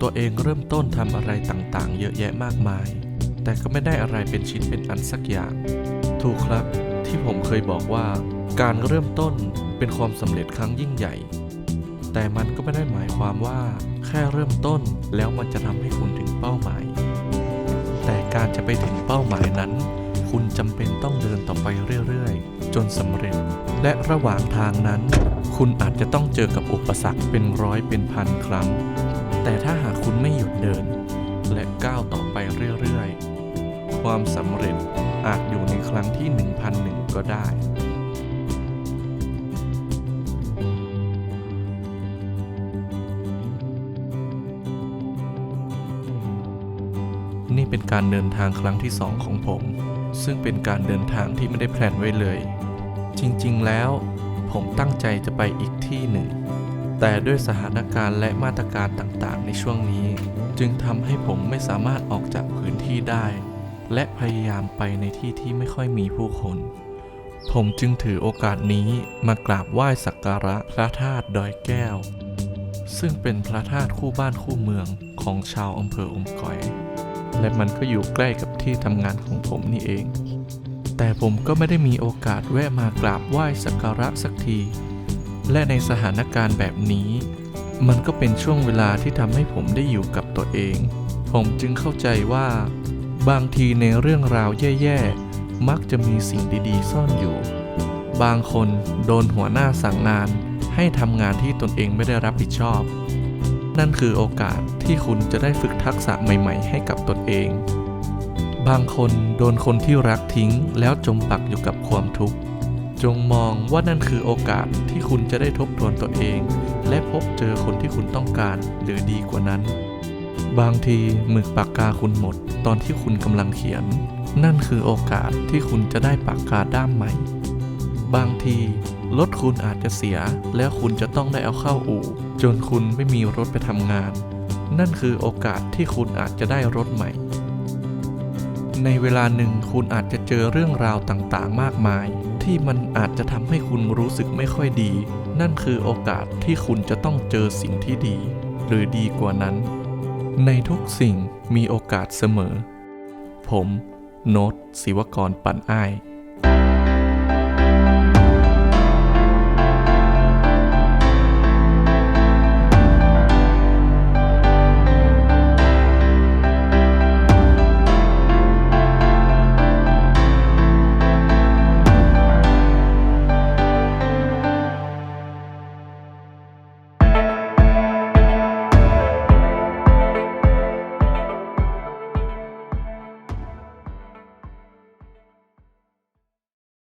ตัวเองเริ่มต้นทำอะไรต่างๆ เยอะแยะมากมาย แต่ก็ไม่ได้อะไรเป็นชิ้นเป็นอันสักอย่าง ถูกครับที่ผมเคยบอกว่า การเริ่มต้นเป็นความสำเร็จครั้งยิ่งใหญ่ แต่มันก็ไม่ได้หมายความว่า แค่เริ่มต้นแล้วมันจะทำให้คุณถึงเป้าหมาย แต่การจะไปถึงเป้าหมายนั้น คุณจำเป็นต้องเดินต่อไปเรื่อยๆ จนสำเร็จ และระหว่างทางนั้น คุณอาจจะต้องเจอกับอุปสรรคเป็นร้อยเป็นพันครั้ง แต่ถ้าหากคุณไม่หยุดเดิน และก้าวต่อไปเรื่อยๆ ความสำเร็จอาจอยู่ในครั้งที่ 1001 ก็ได้นี่เป็นการเดินทางครั้งที่สองของผม ซึ่งเป็นการเดินทางที่ไม่ได้แพลนไว้เลย จริงๆแล้ว ผมตั้งใจจะไปอีกที่หนึ่ง แต่ด้วยสถานการณ์และมาตรการต่างๆ ในช่วงนี้ จึงทำให้ผมไม่สามารถออกจากพื้นที่ได้ และพยายามไปในที่ที่ไม่ค่อยมีผู้คน ผมจึงถือโอกาสนี้มากราบไหว้สักการะพระธาตุดอยแก้ว ซึ่งเป็นพระธาตุคู่บ้านคู่เมืองของชาวอำเภออมก๋อย และมันก็อยู่ใกล้กับที่ทำงานของผมนี่เอง แต่ผมก็ไม่ได้มีโอกาสแวะมากราบไหว้สักการะสักที และในสถานการณ์แบบนี้ มันก็เป็นช่วงเวลาที่ทำให้ผมได้อยู่กับตัวเอง ผมจึงเข้าใจว่า บางทีในเรื่องราวแย่ๆ มักจะมีสิ่งดีๆ ซ่อนอยู่ บางคนโดนหัวหน้าสั่งงาน ให้ทำงานที่ตนเองไม่ได้รับผิดชอบ นั่นคือโอกาสที่คุณจะได้ฝึกทักษะใหม่ๆ ให้กับตนเอง บางคนโดนคนที่รักทิ้งแล้วจมปักอยู่กับความทุกข์ จงมองว่านั่นคือโอกาสที่คุณจะได้ทบทวนตัวเอง และพบเจอคนที่คุณต้องการหรือดีกว่านั้น บางทีหมึกปากกาคุณหมด ตอนที่คุณกำลังเขียน นั่นคือโอกาสที่คุณจะได้ปากกาด้ามใหม่ บางทีรถคุณอาจจะเสีย แล้วคุณจะต้องได้เอาเข้าอู่ จนคุณไม่มีรถไปทำงาน นั่นคือโอกาสที่คุณอาจจะได้รถใหม่ ในเวลาหนึ่งคุณอาจจะเจอเรื่องราวต่างๆ มากมาย ที่มันอาจจะทำให้คุณรู้สึกไม่ค่อยดี นั่นคือโอกาสที่คุณจะต้องเจอสิ่งที่ดี หรือดีกว่านั้น ในทุกสิ่งมีโอกาสเสมอ ผม โน้ตศิวกรปั่นอ้าย